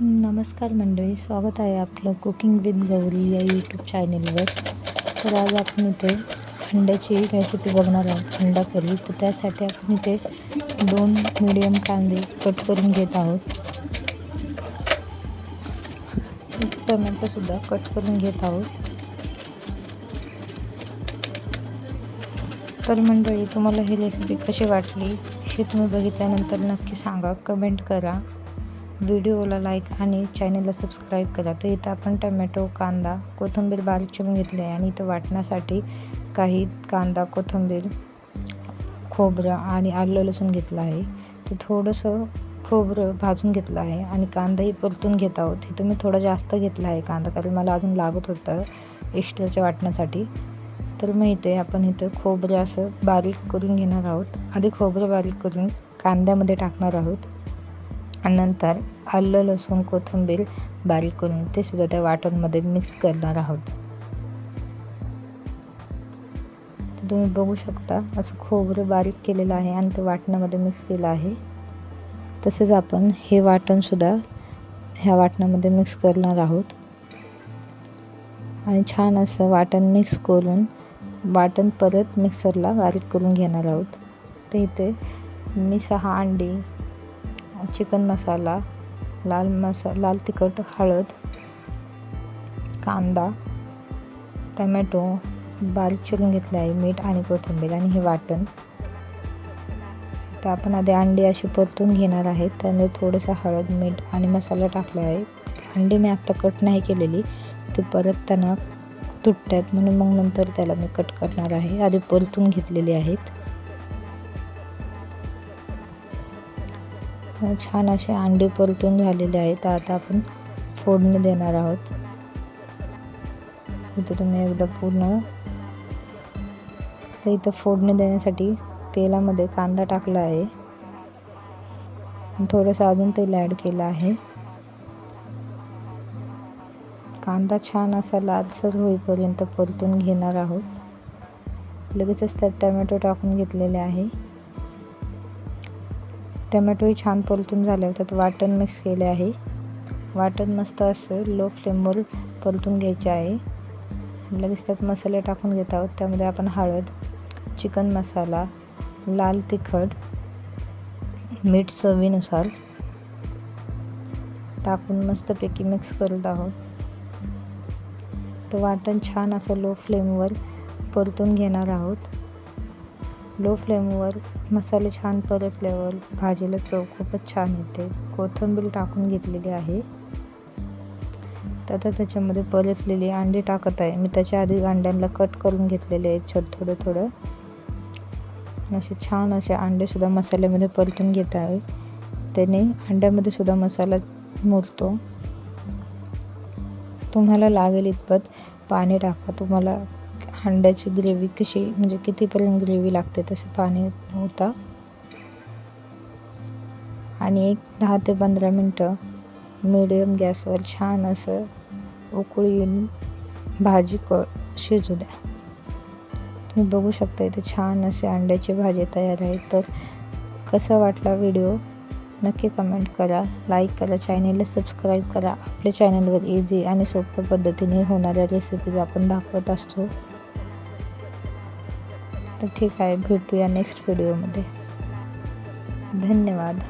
नमस्कार मंडळी स्वागत आहे आपलं कुकिंग विथ गौरी या यूट्यूब चॅनेलवर तर आज आपण इथे अंड्याची रेसिपी बघणार आहोत अंडा करी. तर त्यासाठी आपण इथे दोन मिडियम कांदे कट करून घेत आहोत. टमॅटोसुद्धा कट करून घेत आहोत. तर मंडळी तुम्हाला ही रेसिपी कशी वाटली हे तुम्ही बघितल्यानंतर नक्की सांगा कमेंट करा. व्हिडिओला लाईक आणि चॅनलला सबस्क्राईब करा. तर इथं आपण टमॅटो कांदा कोथिंबीर बारीक चिरून घेतले आहे आणि इथं वाटण्यासाठी काही कांदा कोथिंबीर खोबरं आणि आलं लसूण घेतलं आहे. तर थोडंसं खोबरं भाजून घेतलं आहे आणि कांदाही परतून घेत आहोत. इथं मी थोडं जास्त घेतला आहे कांदा कारण मला अजून लागत होतं एक्स्ट्राच्या वाटण्यासाठी. तर मग इथे आपण इथं खोबरं असं बारीक करून घेणार आहोत. आधी खोबरं बारीक करून कांद्यामध्ये टाकणार आहोत. आणि नंतर आलं लसूण कोथिंबीर बारीक करून ते सुद्धा त्या वाटणमध्ये मिक्स करणार आहोत. तुम्ही बघू शकता असं खोबरं बारीक केलेलं आहे आणि ते वाटणामध्ये मिक्स केलं आहे. तसेच आपण हे वाटणसुद्धा ह्या वाटणामध्ये मिक्स करणार आहोत. आणि छान असं वाटण मिक्स करून वाटण परत मिक्सरला बारीक करून घेणार आहोत. तर इथे मी सहा अंडी चिकन मसाला लाल मसा लाल तिखट हळद कांदा टमॅटो बारीक चिरून घेतले आहे मीठ आणि कोथिंबीर आणि हे वाटण. तर आपण आधी अंडी अशी परतून घेणार आहेत त्यामध्ये थोडंसं हळद मीठ आणि मसाला टाकला आहे. अंडी मी आत्ता कट नाही केलेली. ती परत त्यांना तुटतात म्हणून मग नंतर त्याला मी कट करणार आहे. आधी परतून घेतलेली आहेत. छान असे अंडी परतून झालेले आहेत. आता आपण फोडणी देणार आहोत. इथे तुम्ही एकदा पूर्ण तर इथं फोडणी देण्यासाठी तेलामध्ये कांदा टाकला आहे. थोडंसं अजून तेल ॲड केलं आहे. कांदा छान असा लालसर होईपर्यंत परतून घेणार आहोत. लगेचच त्यात टमॅटो टाकून घेतलेले आहे. टमॅटोही छान परतून झाल्यावर त्यात वाटण मिक्स केले आहे. वाटण मस्त असं लो फ्लेमवर परतून घ्यायचे आहे. लगेच त्यात मसाले टाकून घेत आहोत. त्यामध्ये आपण हळद चिकन मसाला लाल तिखट मीठ चवीनुसार टाकून मस्तपैकी मिक्स करत आहोत. तर वाटण छान असं लो फ्लेमवर परतून घेणार आहोत. लो फ्लेमवर मसाले छान परतल्यावर भाजीला चव खूपच छान येते. कोथिंबीर टाकून घेतलेली आहे. तर आता त्याच्यामध्ये परतलेली अंडी टाकत आहे. मी त्याच्या आधी अंड्यांना कट करून घेतलेले आहेत. छोट थोडं थोडं. असे छान असे अंडेसुद्धा मसाल्यामध्ये परतून घेत आहे. त्याने अंड्यामध्ये सुद्धा मसाला मुरतो. तुम्हाला लागेल इतपत पाणी टाका. तुम्हाला अंड्याची ग्रेव्ही कशी म्हणजे कितीपर्यंत ग्रेव्ही लागते तसे पाणी होता. आणि एक दहा ते पंधरा मिनटं मिडियम गॅसवर छान असं उकळी येऊन भाजी क शिजू द्या. तुम्ही बघू शकता इथे छान असे अंड्याची भाजी तयार आहे. तर कसा वाटला व्हिडिओ नक्की कमेंट करा लाईक करा चॅनेलला सबस्क्राईब करा. आपल्या चॅनलवर इझी आणि सोप्या पद्धतीने होणाऱ्या रेसिपीज आपण दाखवत असतो. तर ठीक आहे भेटूया नेक्स्ट व्हिडिओमध्ये धन्यवाद.